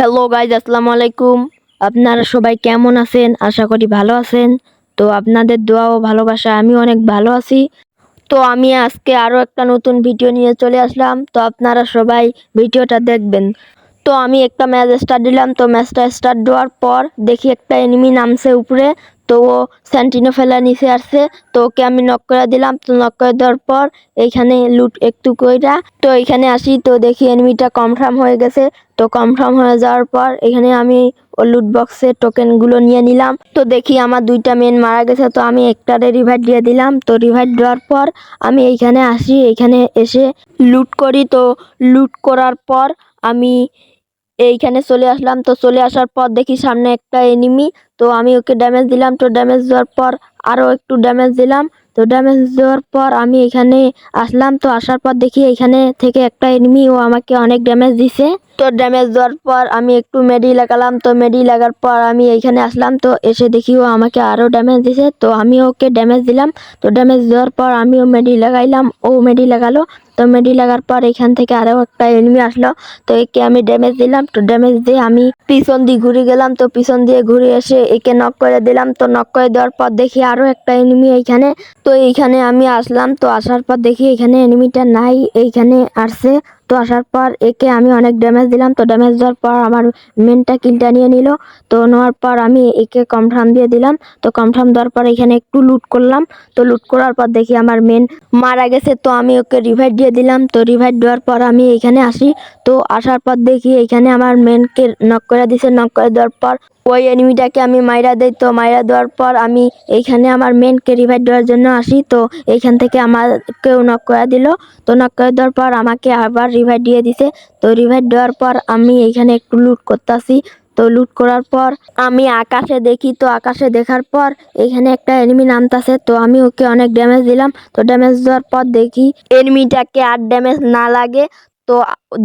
Hello guys আসসালামু আলাইকুম। আপনারা সবাই কেমন আছেন? আশা করি ভালো আছেন। তো আপনাদের দোয়া ও ভালোবাসা আমি অনেক ভালো আছি। তো আমি আজকে আরও একটা নতুন ভিডিও নিয়ে চলে আসলাম। তো আপনারা সবাই ভিডিওটা দেখবেন। তো আমি একটা ম্যাচ স্টার্ট দিলাম। তো ম্যাচটা স্টার্ট দেওয়ার পর দেখি একটা এনিমি নামছে উপরে। তো ও স্যান্টিনো ফেলা নিচে আসছে। তো ওকে আমি নক করে দিলাম, তো নক করে দেওয়ার পর এইখানে লুট একটু কইরা, তো এখানে আসি, তো দেখি এনিমিটা কনফার্ম হয়ে গেছে। তো কনফার্ম হয়ে যাওয়ার পর এখানে আমি ও লুট বক্সের টোকেনগুলো নিয়ে নিলাম। তো দেখি আমার দুইটা মেন মারা গেছে, তো আমি একটারে রিভাইভ দিয়ে দিলাম। তো রিভাইভ দেওয়ার পর আমি এইখানে আসি, এইখানে এসে লুট করি। তো লুট করার পর আমি এইখানে চলে আসলাম। তো চলে আসার পর দেখি সামনে একটা এনিমি তো আমি ওকে ড্যামেজ দিলাম। তো ড্যামেজ দেওয়ার পর আরও একটু ড্যামেজ দিলাম। তো ড্যামেজ দেওয়ার পর আমি এখানে আসলাম। তো আসার পর দেখি এখানে থেকে একটা এনিমি ও আমাকে অনেক ড্যামেজ দিছে। তো ড্যামেজ দেওয়ার পর আমি একটু মেডি লাগালাম। তো মেডি লাগার পর আমি এইখানে আসলাম। তো এসে দেখি ও আমাকে আরও ড্যামেজ দিছে। তো আমি ওকে ড্যামেজ দিলাম। তো ড্যামেজ দেওয়ার পর আমিও মেডি লাগাইলাম। ও মেডি লাগালো। তো মেডি লাগার পর এখান থেকে আরও একটা এনিমি আসলো। তো একে আমি ড্যামেজ দিলাম, তো ড্যামেজ দিয়ে আমি পিছন দিয়ে ঘুরে গেলাম, তো পিছন দিয়ে ঘুরে এসে একে নক করে দিলাম। তো নক করে দেওয়ার পর দেখি আরও একটা এনিমি এইখানে। তো এইখানে আমি আসলাম, তো আসার পর দেখি এখানে এনিমিটা নাই, এইখানে আসছে। তো আসার পর একে আমি অনেক ড্যামেজ দিলাম। তো ড্যামেজ দেওয়ার পর আমার মেনটা কিলটা নিয়ে নিল। তো নেওয়ার পর আমি একে কনফার্ম দিয়ে দিলাম। তো কনফার্ম দেওয়ার পর এখানে একটু লুট করলাম। তো লুট করার পর দেখি আমার মেন মারা গেছে। তো আমি ওকে রিভাইভ দিয়ে দিলাম। তো রিভাইভ দেওয়ার পর আমি এখানে আসি। তো আসার পর দেখি এখানে আমার মেনকে নক করে দিছে। নক করে দেওয়ার পর ওই এনিমিটাকে আমি মাইরা দেই, তো মাইরা দেওয়ার পর আমি এইখানে আমার মেনকে রিভাইভ দেওয়ার জন্য আসি, তো এইখান থেকে আমাকেও নক করে দিল। তো নক করে দেওয়ার পর আমাকে আবার রিভাইভ দিয়ে দিছে। তো রিভাইভ দেওয়ার পর আমি এইখানে একটু লুট করতেছি। তো লুট করার পর আমি আকাশে দেখি, তো আকাশে দেখার পর এখানে একটা এনিমি নামতাছে, তো আমি ওকে অনেক ড্যামেজ দিলাম। তো ড্যামেজ দেওয়ার পর দেখি এনিমিটাকে আর ড্যামেজ না লাগে। তো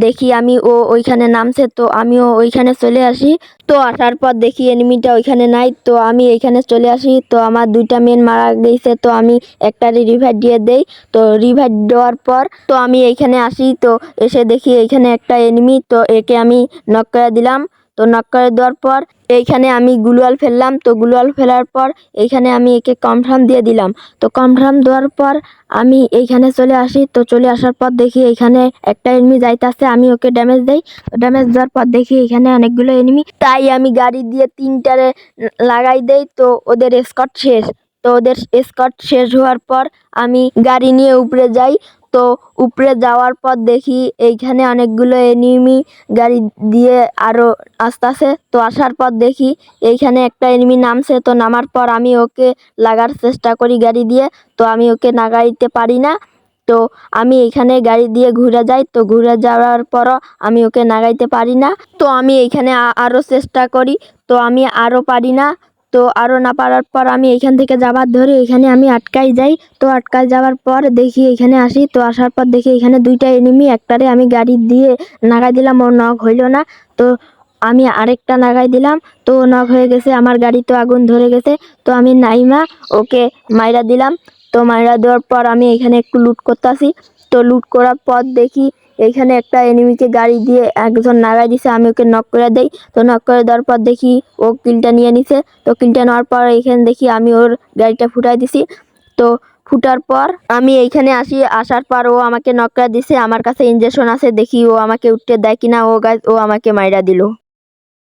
দেখি আমি ও ওইখানে নামছে, তো আমিও ওইখানে চলে আসি। তো আসার পর দেখি এনিমিটা ওইখানে নাই, তো আমি এইখানে চলে আসি। তো আমার দুইটা মেন মারা গেছে, তো আমি একটা রিভাইড দিয়ে দেই। তো রিভাইড দেওয়ার পর, তো আমি এইখানে আসি, তো এসে দেখি এইখানে একটা এনিমি তো একে আমি নক করে দিলাম। তো নক করে দেওয়ার পর এইখানে আমি গুলওয়াল ফেললাম। তো গুলওয়াল ফেলার পর এইখানে আমি একে কনফার্ম দিয়ে দিলাম। তো কনফার্ম দেওয়ার পর আমি এইখানে চলে আসি। তো চলে আসার পর দেখি এখানে একটা এনিমি যাইতাছে, আমি ওকে ড্যামেজ দেই। ড্যামেজ দেওয়ার পর দেখি এখানে অনেকগুলো এনিমি তাই আমি গাড়ি দিয়ে তিনটারে লাগাই দেই। তো ওদের স্কট শেষ। তো ওদের স্কট শেষ হওয়ার পর আমি গাড়ি নিয়ে উপরে যাই। তো উপরে যাওয়ার পর দেখি এইখানে অনেকগুলো এনিমি গাড়ি দিয়ে আরও আসতেছে। তো আসার পর দেখি এইখানে একটা এনিমি নামছে। তো নামার পর আমি ওকে লাগার চেষ্টা করি গাড়ি দিয়ে। তো আমি ওকে নাগাইতে পারি না। তো আমি এখানে গাড়ি দিয়ে ঘুরে যাই। তো ঘুরে যাওয়ার পরও আমি ওকে নাগাইতে পারি না। তো আমি এইখানে আ- আরও চেষ্টা করি। তো আমি আরও পারি না। তো আরও না পারার পর আমি এখান থেকে যাবার ধরে এখানে আমি আটকাই যাই। তো আটকাই যাওয়ার পর দেখি এখানে আসি। তো আসার পর দেখি এখানে দুইটা এনিমি একটারে আমি গাড়ি দিয়ে নাগাই দিলাম, ও নখ হইল না। তো আমি আরেকটা নাগাই দিলাম। তো নখ হয়ে গেছে, আমার গাড়ি তো আগুন ধরে গেছে। তো আমি নাইমা, ওকে মাইরা দিলাম। তো মাইরা দেওয়ার পর আমি এখানে একটু লুট করতেছি। তো লুট করার পর দেখি এইখানে একটা এনিমিকে গাড়ি দিয়ে একজন নাগাই দিছে, আমি ওকে নক করে দেই। তো নক করে দেওয়ার পর দেখি ও কিলটা নিয়ে নিছে। তো কিলটা নেওয়ার পর এইখানে দেখি আমি ওর গাড়িটা ফুটাই দিছি। তো ফুটার পর আমি এইখানে আসি, আসার পর ও আমাকে নকরা করে দিছে। আমার কাছে ইঞ্জেকশন আছে, দেখি ও আমাকে উঠতে দেয় কিনা, ও গাছ ও আমাকে মাইরা দিল।